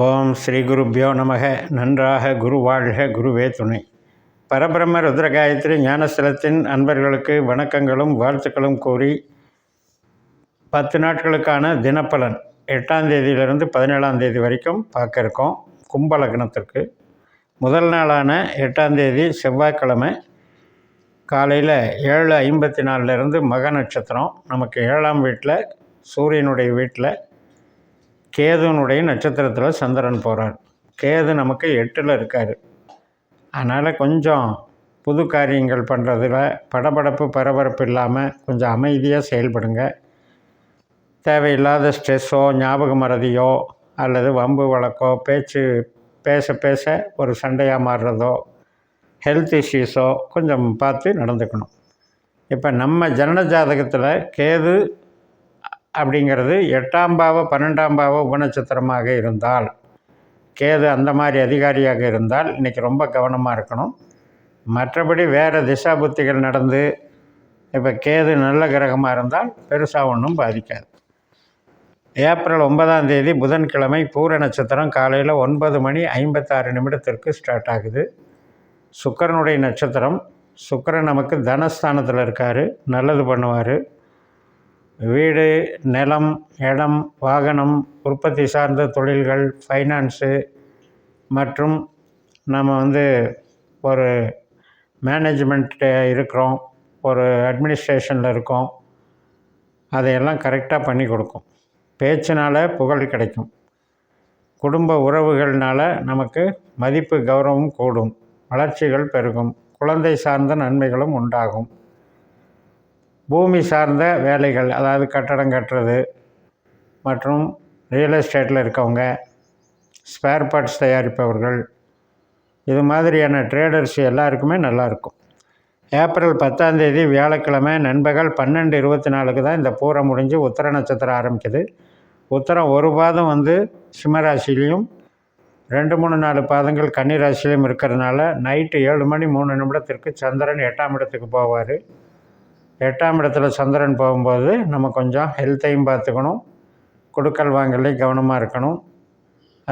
ஓம் ஸ்ரீ குருப்பியோ நமக. நன்றாக குரு வாழ்க குருவே துணை. பரபிரம்ம ருத்ரகாயத்ரி ஞானஸ்தலத்தின் அன்பர்களுக்கு வணக்கங்களும் வாழ்த்துக்களும் கூறி பத்து நாட்களுக்கான தினப்பலன் எட்டாம் தேதியிலிருந்து பதினேழாம் தேதி வரைக்கும் பார்க்க இருக்கோம் கும்ப லக்னத்திற்கு. முதல் நாளான எட்டாம் தேதி செவ்வாய்க்கிழமை காலையில் ஏழு ஐம்பத்தி நாலுலேருந்து மக நட்சத்திரம். நமக்கு ஏழாம் வீட்டில் சூரியனுடைய வீட்டில் கேதுனுடைய நட்சத்திரத்தில் சந்திரன் போகிறார் கேது நமக்கு எட்டில் இருக்கார். அதனால் கொஞ்சம் புது காரியங்கள் பண்ணுறதுல படபடப்பு பரபரப்பு இல்லாமல் கொஞ்சம் அமைதியாக செயல்படுங்க. தேவையில்லாத ஸ்ட்ரெஸ்ஸோ ஞாபக மறதியோ அல்லது வம்பு வழக்கோ பேச்சு பேச பேச ஒரு சண்டையாக மாறுறதோ ஹெல்த் இஷ்யூஸோ கொஞ்சம் பார்த்து நடந்துக்கணும். இப்போ நம்ம ஜனன ஜாதகத்தில் கேது அப்படிங்கிறது எட்டாம் பாவ பன்னெண்டாம் பாவ உபநட்சத்திரமாக இருந்தால் கேது அந்த மாதிரி அதிகாரியாக இருந்தால் இன்றைக்கி ரொம்ப கவனமாக இருக்கணும். மற்றபடி வேறு திசா புத்திகள் நடந்து இப்போ கேது நல்ல கிரகமாக இருந்தால் பெருசாக ஒன்றும் பாதிக்காது. ஏப்ரல் ஒன்பதாம் தேதி புதன்கிழமை பூர நட்சத்திரம் காலையில் ஒன்பது மணி ஐம்பத்தாறு நிமிடத்திற்கு ஸ்டார்ட் ஆகுது. சுக்கரனுடைய நட்சத்திரம் சுக்கரன் நமக்கு தனஸ்தானத்தில் இருக்கார் நல்லது பண்ணுவார். வீடு நிலம் இடம் வாகனம் உற்பத்தி சார்ந்த தொழில்கள் ஃபைனான்ஸு மற்றும் நம்ம வந்து ஒரு மேனேஜ்மெண்ட்டு இருக்கிறோம். ஒரு அட்மினிஸ்ட்ரேஷனில் இருக்கோம். அதையெல்லாம் கரெக்டாக பண்ணி கொடுக்கும். பேச்சினால் புகழ் கிடைக்கும். குடும்ப உறவுகள்னால் நமக்கு மதிப்பு கௌரவம் கூடும். வளர்ச்சிகள் பெருகும். குழந்தை சார்ந்த நன்மைகளும் உண்டாகும். பூமி சார்ந்த வேலைகள் அதாவது கட்டடம் கட்டுறது மற்றும் ரியல் எஸ்டேட்டில் இருக்கவங்க ஸ்பேர் பார்ட்ஸ் தயாரிப்பவர்கள் இது மாதிரியான ட்ரேடர்ஸ் எல்லாருக்குமே நல்லாயிருக்கும் ஏப்ரல் பத்தாந்தேதி வியாழக்கிழமை நண்பகல் பன்னெண்டு இருபத்தி நாலுக்கு தான் இந்த பூரம் முடிஞ்சு உத்தர நட்சத்திரம் ஆரம்பிக்குது. உத்தரம் ஒரு பாதம் வந்து சிம்மராசிலையும் ரெண்டு மூணு நாலு பாதங்கள் கன்னிராசிலையும் இருக்கிறதுனால நைட்டு ஏழு மணி மூணு நிமிடத்திற்கு சந்திரன் எட்டாம் இடத்துக்கு போவார். எட்டாம் இடத்துல சந்திரன் போகும்போது நம்ம கொஞ்சம் ஹெல்த்தையும் பார்த்துக்கணும். கொடுக்கல் வாங்கலையும் கவனமாக இருக்கணும்.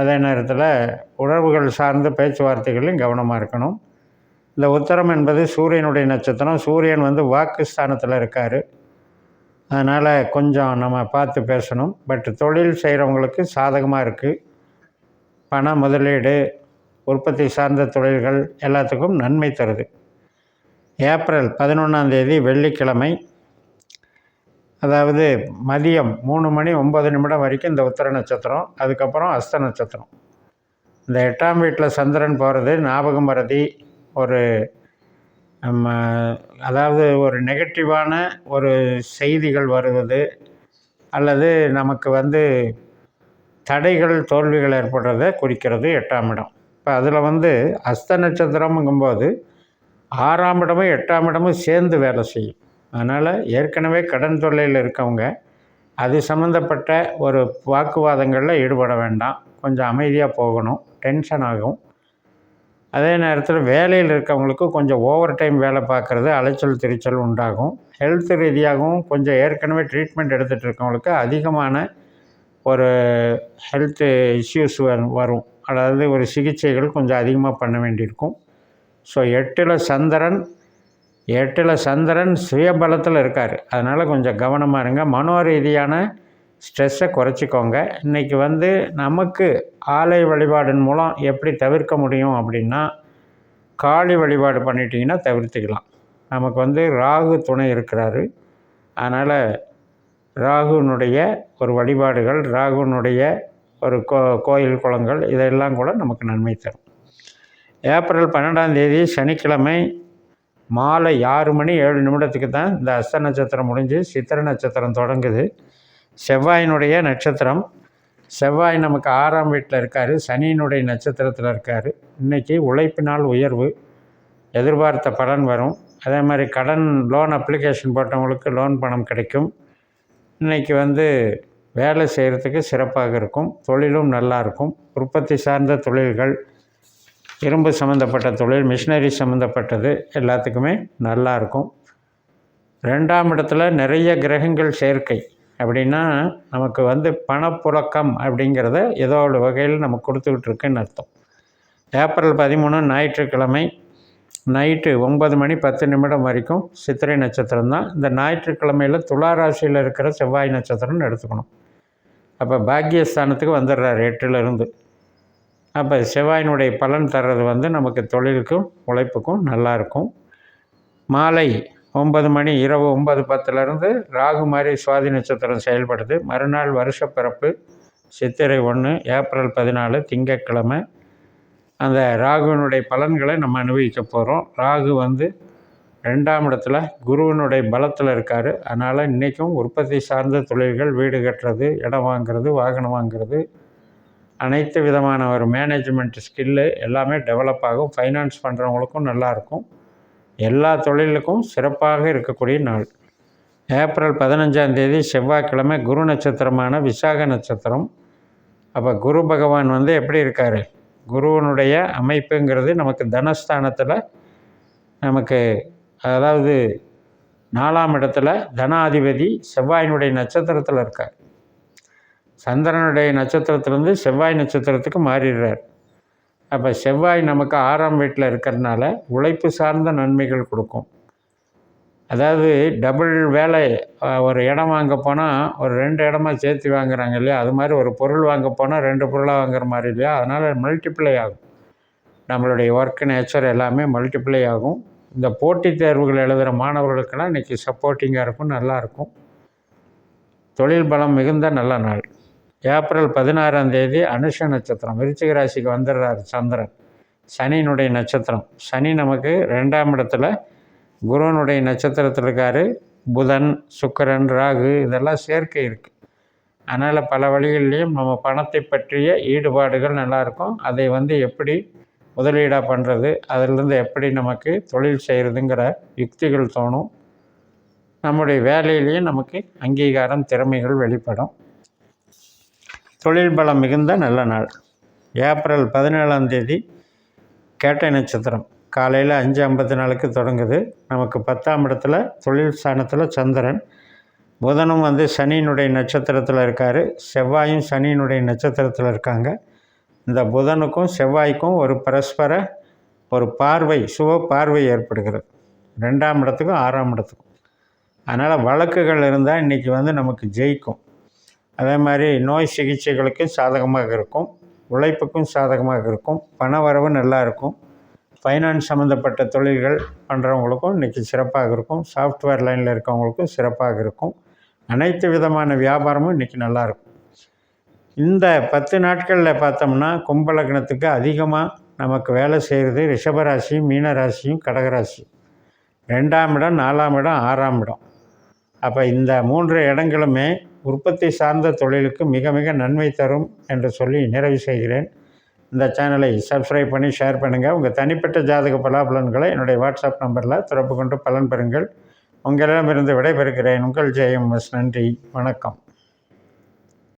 அதே நேரத்தில் உறவுகள் சார்ந்த பேச்சுவார்த்தைகளையும் கவனமாக இருக்கணும். இந்த உத்தரம் என்பது சூரியனுடைய நட்சத்திரம். சூரியன் வந்து வாக்கு ஸ்தானத்தில் இருக்கார். அதனால் கொஞ்சம் நம்ம பார்த்து பேசணும். பட் தொழில் செய்கிறவங்களுக்கு சாதகமாக இருக்குது பண முதலீடு உற்பத்தி சார்ந்த தொழில்கள் எல்லாத்துக்கும் நன்மை தருது. ஏப்ரல் பதினொன்றாந்தேதி வெள்ளிக்கிழமை அதாவது மதியம் மூணு மணி ஒம்பது நிமிடம் வரைக்கும் இந்த உத்தர நட்சத்திரம் அதுக்கப்புறம் அஸ்த நட்சத்திரம். இந்த எட்டாம் வீட்டில் சந்திரன் போகிறது ஞாபகம் மறதி ஒரு நம்ம அதாவது ஒரு நெகட்டிவான ஒரு செய்திகள் வருவது அல்லது நமக்கு வந்து தடைகள் தோல்விகள் ஏற்படுறதை குறிக்கிறது எட்டாம் இடம். இப்போ அதில் வந்து அஸ்த நட்சத்திரம்ங்கும்போது ஆறாம் இடமும் எட்டாம் இடமும் சேர்ந்து வேலை செய்யும். அதனால் ஏற்கனவே கடன் தொல்லையில் இருக்கவங்க அது சம்மந்தப்பட்ட ஒரு வாக்குவாதங்களில் ஈடுபட வேண்டாம். கொஞ்சம் அமைதியாக போகணும் டென்ஷன் ஆகும். அதே நேரத்தில் வேலையில் இருக்கவங்களுக்கு கொஞ்சம் ஓவர் டைம் வேலை பார்க்குறது அலைச்சல் திரிச்சல் உண்டாகும். ஹெல்த் ரீதியாகவும் கொஞ்சம் ஏற்கனவே ட்ரீட்மெண்ட் எடுத்துகிட்டு இருக்கவங்களுக்கு அதிகமான ஒரு ஹெல்த்து இஷ்யூஸ் வரும். வரும் அதாவது ஒரு சிகிச்சைகள் கொஞ்சம் அதிகமாக பண்ண வேண்டியிருக்கும். ஸோ எட்டில் சந்திரன் எட்டில் சந்திரன் சுயபலத்தில் இருக்கார். அதனால் கொஞ்சம் கவனமாக இருங்க. மனோ ரீதியான ஸ்ட்ரெஸ்ஸை குறைச்சிக்கோங்க. இன்றைக்கி வந்து நமக்கு ஆலை வழிபாடின் மூலம் எப்படி தவிர்க்க முடியும் அப்படின்னா காளி வழிபாடு பண்ணிட்டீங்கன்னா தவிர்த்துக்கலாம். நமக்கு வந்து ராகு துணை இருக்கிறாரு. அதனால் ராகுனுடைய ஒரு வழிபாடுகள் ராகுனுடைய ஒரு கோ கோயில் குளங்கள் இதெல்லாம் கூட நமக்கு நன்மை தரும். ஏப்ரல் பன்னெண்டாம் தேதி சனிக்கிழமை மாலை ஆறு மணி ஏழு நிமிடத்துக்கு தான் இந்த அஸ்த நட்சத்திரம் முடிஞ்சு சித்திர நட்சத்திரம் தொடங்குது. செவ்வாயினுடைய நட்சத்திரம். செவ்வாய் நமக்கு ஆறாம் வீட்டில் இருக்கார். சனியினுடைய நட்சத்திரத்தில் இருக்கார். இன்றைக்கி உழைப்பினால் உயர்வு எதிர்பார்த்த பலன் வரும். அதே மாதிரி கடன் லோன் அப்ளிகேஷன் போட்டவங்களுக்கு லோன் பணம் கிடைக்கும். இன்றைக்கி வந்து வேலை செய்கிறதுக்கு சிறப்பாக இருக்கும். தொழிலும் நல்லாயிருக்கும் உற்பத்தி சார்ந்த தொழில்கள் இரும்பு சம்மந்தப்பட்ட தொழில் மிஷினரி சம்மந்தப்பட்டது எல்லாத்துக்குமே நல்லா இருக்கும். ரெண்டாம் இடத்துல நிறைய கிரகங்கள் சேர்க்கை அப்படின்னா நமக்கு வந்து பணப்புழக்கம் அப்படிங்கிறத ஏதோ ஒரு வகையில் நம்ம கொடுத்துக்கிட்டு இருக்குன்னு அர்த்தம். ஏப்ரல் பதிமூணு ஞாயிற்றுக்கிழமை நைட்டு ஒன்பது மணி பத்து நிமிடம் வரைக்கும் சித்திரை நட்சத்திரம் தான். இந்த ஞாயிற்றுக்கிழமையில் துலா ராசியில் இருக்கிற செவ்வாய் நட்சத்திரம்னு எடுத்துக்கணும். அப்போ பாக்யஸ்தானத்துக்கு வந்துடுறார் எட்டுலேருந்து அப்போ செவ்வாயினுடைய பலன் தர்றது வந்து நமக்கு தொழிலுக்கும் உழைப்புக்கும் நல்லாயிருக்கும் மாலை ஒன்பது மணி இரவு ஒன்பது பத்துலேருந்து ராகு மாதிரி சுவாதி நட்சத்திரம் செயல்படுது. மறுநாள் வருஷப்பிறப்பு சித்திரை ஒன்று ஏப்ரல் பதினாலு திங்கட்கிழமை. அந்த ராகுவினுடைய பலன்களை நம்ம அனுபவிக்க போகிறோம் ராகு வந்து ரெண்டாம் இடத்துல குருவினுடைய பலத்தில் இருக்கார். அதனால் இன்றைக்கும் உற்பத்தி சார்ந்த தொழில்கள் வீடு கட்டுறது இடம் வாங்கிறது வாகனம் வாங்கிறது அனைத்து விதமான ஒரு மேனேஜ்மெண்ட் ஸ்கில்லு எல்லாமே டெவலப் ஆகும். ஃபைனான்ஸ் பண்ணுறவங்களுக்கும் நல்லாயிருக்கும் எல்லா தொழிலுக்கும் சிறப்பாக இருக்கக்கூடிய நாள். ஏப்ரல் பதினஞ்சாம் தேதி செவ்வாய்க்கிழமை குரு நட்சத்திரமான விசாக நட்சத்திரம். அப்போ குரு பகவான் வந்து எப்படி இருக்கார்? குருவனுடைய அமைப்புங்கிறது நமக்கு தனஸ்தானத்தில் நமக்கு அதாவது நாலாம் இடத்துல தனாதிபதி செவ்வாயினுடைய நட்சத்திரத்தில் இருக்கார். சந்திரனுடைய நட்சத்திரத்திலேருந்து செவ்வாய் நட்சத்திரத்துக்கு மாறிடுறார். அப்போ செவ்வாய் நமக்கு ஆறாம் வீட்டில் இருக்கிறதுனால உழைப்பு சார்ந்த நன்மைகள் கொடுக்கும். அதாவது டபுள் வேலை ஒரு இடம் வாங்க போனால் ஒரு ரெண்டு இடமா சேர்த்து வாங்குறாங்க இல்லையா? அது மாதிரி ஒரு பொருள் வாங்க போனால் ரெண்டு பொருளாக வாங்குற மாதிரி இல்லையா? அதனால் மல்டிப்ளை ஆகும். நம்மளுடைய ஒர்க் நேச்சர் எல்லாமே மல்டிப்ளை ஆகும். இந்த போட்டித் தேர்வுகள் எழுதுகிற மாணவர்களுக்கெல்லாம் இன்றைக்கி சப்போர்ட்டிங்காக இருக்கும் நல்லாயிருக்கும் தொழில் பலம் மிகுந்த நல்ல நாள். ஏப்ரல் பதினாறாம் தேதி அனுஷ நட்சத்திரம் விருச்சிக ராசிக்கு வந்துடுறாரு சந்திரன். சனியினுடைய நட்சத்திரம். சனி நமக்கு ரெண்டாம் இடத்துல குருவனுடைய நட்சத்திரத்தில் இருக்கார். புதன் சுக்கரன் ராகு இதெல்லாம் சேர்க்கை இருக்குது அதனால் பல வழிகள்லேயும் நம்ம பணத்தை பற்றிய ஈடுபாடுகள் நல்லாயிருக்கும் அதை வந்து எப்படி முதலீடாக பண்ணுறது அதிலிருந்து எப்படி நமக்கு தொழில் செய்கிறதுங்கிற யுக்திகள் தோணும். நம்முடைய வேலையிலேயும் நமக்கு அங்கீகாரம் திறமைகள் வெளிப்படும். தொழில் பலம் மிகுந்த நல்ல நாள். ஏப்ரல் பதினேழாம் தேதி கேட்டை நட்சத்திரம். காலையில் அஞ்சு ஐம்பத்தி நாலுக்கு தொடங்குது. நமக்கு பத்தாம் இடத்துல தொழில் ஸ்தானத்தில் சந்திரன். புதனும் வந்து சனியினுடைய நட்சத்திரத்தில் இருக்கார். செவ்வாயும் சனியினுடைய நட்சத்திரத்தில் இருக்காங்க. இந்த புதனுக்கும் செவ்வாய்க்கும் ஒரு பரஸ்பர ஒரு பார்வை சுப பார்வை ஏற்படுகிறது. ரெண்டாம் இடத்துக்கும் ஆறாம் இடத்துக்கும். அதனால் வழக்குகள் இருந்தால் இன்றைக்கி வந்து நமக்கு ஜெயிக்கும். அதே மாதிரி நோய் சிகிச்சைகளுக்கு சாதகமாக இருக்கும். உழைப்புக்கும் சாதகமாக இருக்கும். பண வரவு நல்லா இருக்கும். ஃபைனான்ஸ் சம்மந்தப்பட்ட தொழில்கள் பண்ணுறவங்களுக்கும் இன்றைக்கி சிறப்பாக இருக்கும். சாஃப்ட்வேர் லைனில் இருக்கவங்களுக்கும் சிறப்பாக இருக்கும். அனைத்து விதமான வியாபாரமும் இன்றைக்கி நல்லாயிருக்கும் இந்த பத்து நாட்களில் பார்த்தோம்னா கும்பலக்னத்துக்கு அதிகமாக நமக்கு வேலை செய்கிறது ரிஷபராசியும் மீனராசியும் கடகராசி. ரெண்டாம் இடம் நாலாம் இடம் ஆறாம் இடம். அப்போ இந்த மூன்று இடங்களுமே உற்பத்தி சார்ந்த தொழிலுக்கு மிக மிக நன்மை தரும் என்று சொல்லி நிறைவு செய்கிறேன். இந்த சேனலை சப்ஸ்கிரைப் பண்ணி ஷேர் பண்ணுங்கள் உங்கள் தனிப்பட்ட ஜாதக பலாபலன்களை என்னுடைய வாட்ஸ்அப் நம்பரில் தொடர்பு கொண்டு பலன் பெறுங்கள். உங்களிடமிருந்து விடைபெறுகிறேன். உங்கள் ஜெயம் நன்றி. வணக்கம்.